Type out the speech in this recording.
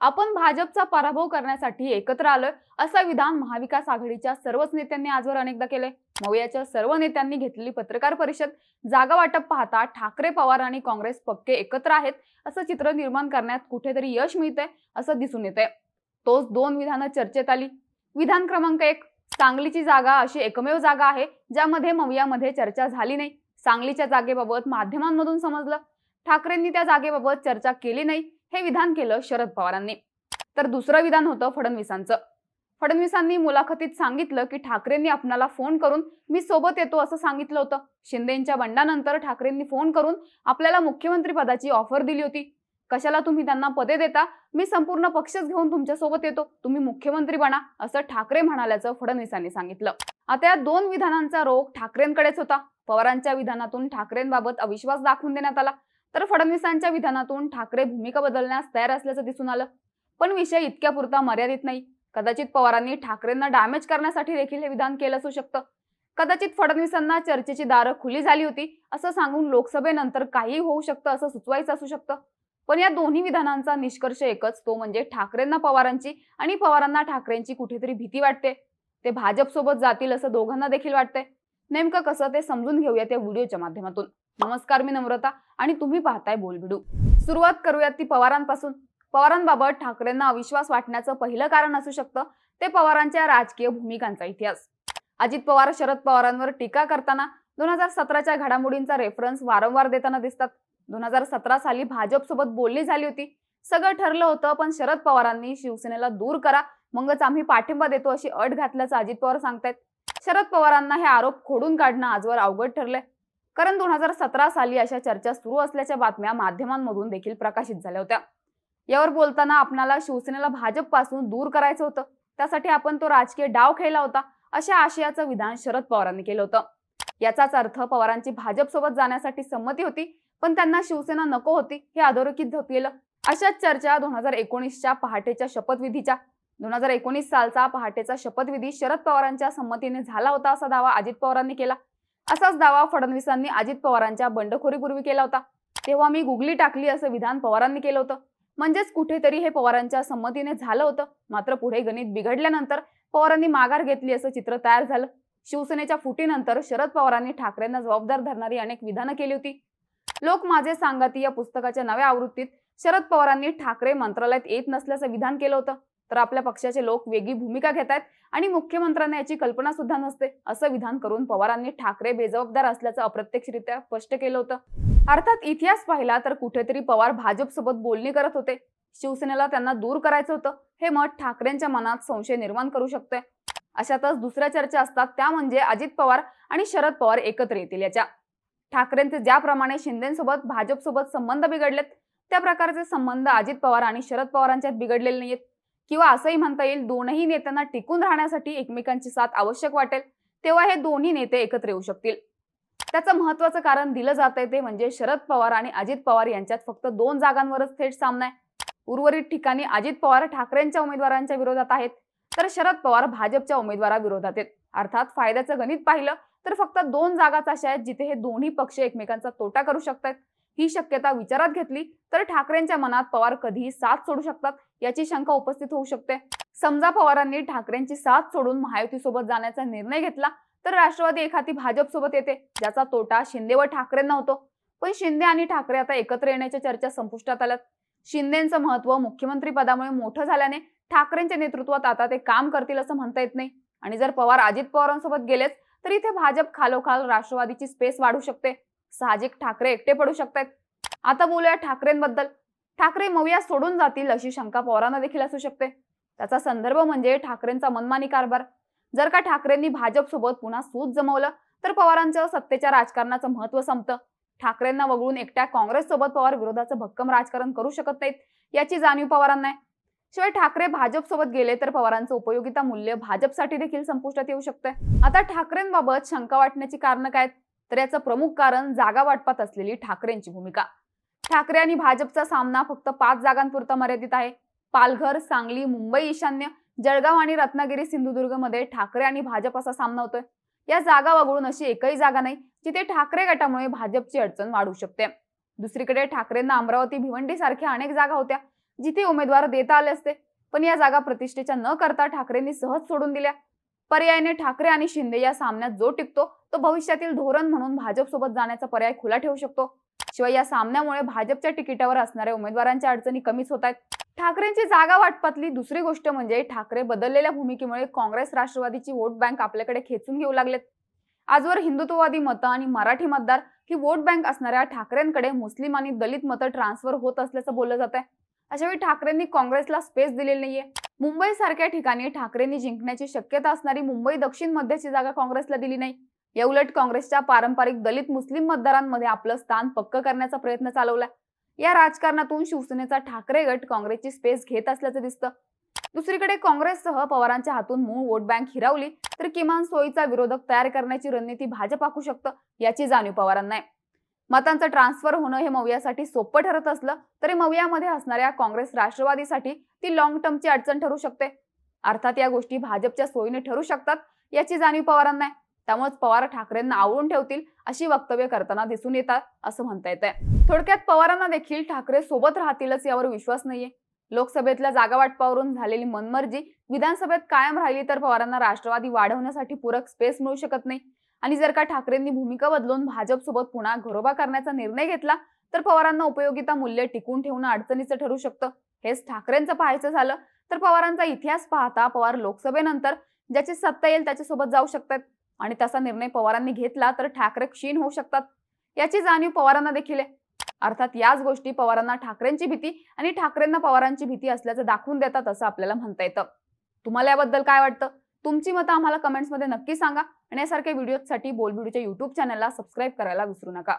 आपण भाजपचा पराभव करण्यासाठी एकत्र आलोय असं विधान महाविकास आघाडीच्या सर्वच नेत्यांनी आजवर अनेकदा केले मवयाच्या सर्व नेत्यांनी घेतलेली पत्रकार परिषद जागा वाटप पाहता ठाकरे पवार आणि काँग्रेस पक्के एकत्र आहेत असं चित्र निर्माण करण्यात कुठेतरी यश मिळतंय असं दिसून येतंय. तोच दोन विधानं चर्चेत आली. विधान क्रमांक एक सांगलीची जागा अशी एकमेव जागा आहे ज्यामध्ये मवियामध्ये चर्चा झाली नाही. सांगलीच्या जागेबाबत माध्यमांमधून समजलं. ठाकरेंनी त्या जागेबाबत चर्चा केली नाही. हे विधान केलं शरद पवारांनी. तर दुसरं विधान होतं फडणवीसांचं. फडणवीसांनी मुलाखतीत सांगितलं की ठाकरेंनी आपणाला फोन करून मी सोबत येतो असं सांगितलं होतं. शिंदेच्या बंडानंतर ठाकरेंनी फोन करून आपल्याला मुख्यमंत्री पदाची ऑफर दिली होती. कशाला तुम्ही त्यांना पदे देता? मी संपूर्ण पक्षच घेऊन तुमच्यासोबत येतो. तुम्ही मुख्यमंत्री बना असं ठाकरे म्हणाल्याचं फडणवीसांनी सांगितलं. आता या दोन विधानांचा रोग ठाकरेंकडेच होता. पवारांच्या विधानातून ठाकरेंबाबत अविश्वास दाखवून देण्यात आला. तर फडणवीसांच्या विधानातून ठाकरे भूमिका बदलण्यास तयार असल्याचं दिसून आलं. पण विषय इतक्या पुरता मर्यादित नाही. कदाचित पवारांनी ठाकरेंना डॅमेज करण्यासाठी देखील हे विधान केलं असू शकतं. कदाचित फडणवीसांना चर्चेची दारं खुली झाली होती असं सांगून लोकसभेनंतर काही होऊ शकतं असं सुचवायचं असू शकतं. पण या दोन्ही विधानांचा निष्कर्ष एकच तो म्हणजे ठाकरेंना पवारांची आणि पवारांना ठाकरेंची कुठेतरी भीती वाटते. ते भाजपसोबत जातील असं दोघांना देखील वाटतंय. नेमकं कसं ते समजून घेऊया त्या व्हिडिओच्या माध्यमातून. नमस्कार मी नम्रता आणि तुम्ही पाहताय बोलबिडू सुरुवात करूयात ती पवारांपासून. पवारांबाबत ठाकरेंना अविश्वास वाटण्याचं पहिलं कारण असू शकतं ते पवारांच्या राजकीय भूमिकांचा इतिहास. अजित पवार शरद पवारांवर टीका करताना दोन हजार सतराच्या घडामोडींचा रेफरन्स वारंवार देताना दिसतात. दोन हजार सतरा साली भाजपसोबत बोलणी झाली होती. सगळं ठरलं होतं पण शरद पवारांनी शिवसेनेला दूर करा मगच आम्ही पाठिंबा देतो अशी अट घातल्याचं अजित पवार सांगतायत. शरद पवारांना हे आरोप खोडून काढणं आजवर अवघड ठरलंय. कारण दोन हजार सतरा साली अशा चर्चा सुरू असल्याच्या बातम्या माध्यमांमधून देखील प्रकाशित झाल्या होत्या. यावर बोलताना आपणाला शिवसेनेला भाजपपासून दूर करायचं होतं. त्यासाठी आपण तो राजकीय डाव खेळला होता अशा आशयाचं विधान शरद पवारांनी केलं होतं. याचाच अर्थ पवारांची भाजपसोबत जाण्यासाठी संमती होती पण त्यांना शिवसेना नको होती हे अधोरेखित होत अशाच चर्चा दोन हजार एकोणीसच्या पहाटेच्या शपथविधीच्या दोन हजार एकोणीस सालचा पहाटेचा शपथविधी शरद पवारांच्या संमतीने झाला होता असा दावा अजित पवारांनी केला. असाच दावा फडणवीसांनी अजित पवारांच्या बंडखोरीपूर्वी केला होता. तेव्हा मी गुगली टाकली असं विधान पवारांनी केलं होतं. म्हणजेच कुठेतरी हे पवारांच्या संमतीने झालं होतं. मात्र पुढे गणित बिघडल्यानंतर पवारांनी माघार घेतली असं चित्र तयार झालं. शिवसेनेच्या फुटीनंतर शरद पवारांनी ठाकरेंना जबाबदार धरणारी अनेक विधानं केली होती. लोक माझे सांगाती या पुस्तकाच्या नव्या आवृत्तीत शरद पवारांनी ठाकरे मंत्रालयात येत नसल्याचं विधान केलं होतं. तर आपल्या पक्षाचे लोक वेगळी भूमिका घेत आहेत आणि मुख्यमंत्र्यांना याची कल्पना सुद्धा नसते असं विधान करून पवारांनी ठाकरे बेजबाबदार असल्याचं अप्रत्यक्षरित्या स्पष्ट केलं होतं. अर्थात इतिहास पाहिला तर कुठेतरी पवार भाजपसोबत बोलणी करत होते. शिवसेनेला त्यांना दूर करायचं होतं. हे मत ठाकरेंच्या मनात संशय निर्माण करू शकते अशातच दुसऱ्या चर्चा असतात त्या म्हणजे अजित पवार आणि शरद पवार एकत्र येतील याच्या. ठाकरेंचे ज्याप्रमाणे शिंदेसोबत भाजपसोबत संबंध बिघडलेत त्या प्रकारचे संबंध अजित पवार आणि शरद पवारांच्यात बिघडलेले नाहीयेत. किंवा असंही म्हणता येईल दोनही नेत्यांना टिकून राहण्यासाठी एकमेकांची साथ आवश्यक वाटेल तेव्हा हे दोन्ही नेते एकत्र येऊ शकतील. त्याचं महत्वाचं कारण दिलं जात आहे ते म्हणजे शरद पवार आणि अजित पवार यांच्यात फक्त दोन जागांवरच थेट सामना आहे. उर्वरित ठिकाणी अजित पवार ठाकरेंच्या उमेदवारांच्या विरोधात आहेत तर शरद पवार भाजपच्या उमेदवाराविरोधात आहेत. अर्थात फायद्याचं गणित पाहिलं तर फक्त दोन जागाच अशा आहेत जिथे हे दोन्ही पक्ष एकमेकांचा तोटा करू शकतात ही शक्यता विचारात घेतली तर ठाकरेंच्या मनात पवार कधीही साथ सोडू शकतात याची शंका उपस्थित होऊ शकते. समजा पवारांनी ठाकरेंची साथ सोडून महायुतीसोबत जाण्याचा निर्णय घेतला तर राष्ट्रवादी एखादी भाजप सोबत येते ज्याचा तोटा शिंदे व ठाकरेंना होतो. पण शिंदे आणि ठाकरे आता एकत्र येण्याच्या चर्चा संपुष्टात आल्यात. शिंदेचं महत्त्व मुख्यमंत्री पदामुळे मोठं झाल्याने ठाकरेंच्या नेतृत्वात आता ते काम करतील असं म्हणता येत नाही. आणि जर पवार अजित पवारांसोबत गेलेच तर इथे भाजप खालोखाल राष्ट्रवादीची स्पेस वाढू शकते. साहजिक ठाकरे एकटे पडू शकतात आता बोलूया ठाकरेंबद्दल. ठाकरे मविया सोडून जातील अशी शंका पवारांना देखील असू शकते. त्याचा संदर्भ म्हणजे ठाकरेंचा मनमानी कारभार. जर का ठाकरेंनी भाजप सोबत पुन्हा सूत जमवलं तर पवारांचं सत्तेच्या राजकारणाचं महत्त्व संपतं. ठाकरेंना वगळून एकट्या काँग्रेस सोबत पवार विरोधाचं भक्कम राजकारण करू शकत नाहीत याची जाणीव पवारांना आहे. शिवाय ठाकरे भाजप सोबत गेले तर पवारांचं उपयोगिता मूल्य भाजपसाठी देखील संपुष्टात येऊ शकते आता ठाकरेंबाबत शंका वाटण्याची कारणं काय तर याचं प्रमुख कारण जागा वाटपात असलेली ठाकरेंची भूमिका. ठाकरे आणि भाजपचा सामना फक्त पाच जागांपुरता मर्यादित आहे. पालघर सांगली मुंबई ईशान्य जळगाव आणि रत्नागिरी सिंधुदुर्गमध्ये ठाकरे आणि भाजप असा सामना होतोय. या जागा वगळून अशी एकही जागा नाही जिथे ठाकरे गटामुळे भाजपची अडचण वाढू शकते. दुसरीकडे ठाकरेंना अमरावती भिवंडी सारख्या अनेक जागा होत्या जिथे उमेदवार देता आले असते. पण या जागा प्रतिष्ठेच्या न करता ठाकरेंनी सहज सोडून दिल्या. पर्यायाने ठाकरे आणि शिंदे या सामन्यात जो टिकतो तो भविष्यातील धोरण म्हणून भाजपसोबत जाण्याचा पर्याय खुला ठेवू शकतो. शिवाय या सामन्यामुळे भाजपच्या तिकिटावर असणाऱ्या उमेदवारांच्या अडचणी कमीच होत आहेत. ठाकरेंची जागा वाटपातली दुसरी गोष्ट म्हणजे ठाकरे बदललेल्या भूमिकेमुळे काँग्रेस राष्ट्रवादीची वोट बँक आपल्याकडे खेचून घेऊ लागलेत. आजवर हिंदुत्ववादी मतं आणि मराठी मतदार ही वोट बँक असणाऱ्या ठाकरेंकडे मुस्लिम आणि दलित मतं ट्रान्सफर होत असल्याचं बोललं जात आहे अशावेळी ठाकरेंनी काँग्रेसला स्पेस दिलेली नाहीये. मुंबई सारख्या ठिकाणी ठाकरेंनी जिंकण्याची शक्यता असणारी मुंबई दक्षिण मध्यची जागा काँग्रेसला दिली नाही. या उलट काँग्रेसच्या पारंपरिक दलित मुस्लिम मतदारांमध्ये आपलं स्थान पक्क करण्याचा प्रयत्न चालवलाय. या राजकारणातून शिवसेनेचा ठाकरे गट काँग्रेसची स्पेस घेत असल्याचं दिसतं. दुसरीकडे काँग्रेससह पवारांच्या हातून मूळ वोट बँक हिरावली तर किमान सोयीचा विरोधक तयार करण्याची रणनीती भाजप आखू शकतं याची जाणीव पवारांना आहे. मतांचं ट्रान्सफर होणं हे मवियासाठी सोपं ठरत असलं तरी मवियामध्ये असणाऱ्या काँग्रेस राष्ट्रवादीसाठी ती लॉंग टर्मची अडचण ठरू शकते. अर्थात या गोष्टी भाजपच्या सोयीने ठरू शकतात याची जाणीव पवारांना आहे. त्यामुळेच पवार ठाकरेंना आवळून ठेवतील अशी वक्तव्य करताना दिसून येतात असं म्हणता येत आहे थोडक्यात पवारांना देखील ठाकरे सोबत राहतीलच यावर विश्वास नाहीये. लोकसभेतल्या जागा वाटपावरून झालेली मनमर्जी विधानसभेत कायम राहिली तर पवारांना राष्ट्रवादी वाढवण्यासाठी पूरक स्पेस मिळू शकत नाही. आणि जर का ठाकरेंनी भूमिका बदलून भाजपसोबत पुन्हा घरोबा करण्याचा निर्णय घेतला तर पवारांना उपयोगिता मूल्य टिकून ठेवणं अडचणीचं ठरू शकतं. हेच ठाकरेंचं पाहायचं झालं तर पवारांचा इतिहास पाहता पवार लोकसभेनंतर ज्याची सत्ता येईल त्याच्यासोबत जाऊ शकतात. आणि तसा निर्णय पवारांनी घेतला तर ठाकरे क्षीण होऊ शकतात. याची जाणीव पवारांना देखील आहे. अर्थात याच गोष्टी पवारांना ठाकरेंची भीती आणि ठाकरेंना पवारांची भीती असल्याचं दाखवून देतात असं आपल्याला म्हणता येतं. तुम्हाला याबद्दल काय वाटतं? तुमची मतं आम्हाला कमेंट्समध्ये नक्की सांगा. आणि यासारख्या व्हिडिओसाठी बोलबिडूच्या युट्यूब चॅनलला सबस्क्राईब करायला विसरू नका.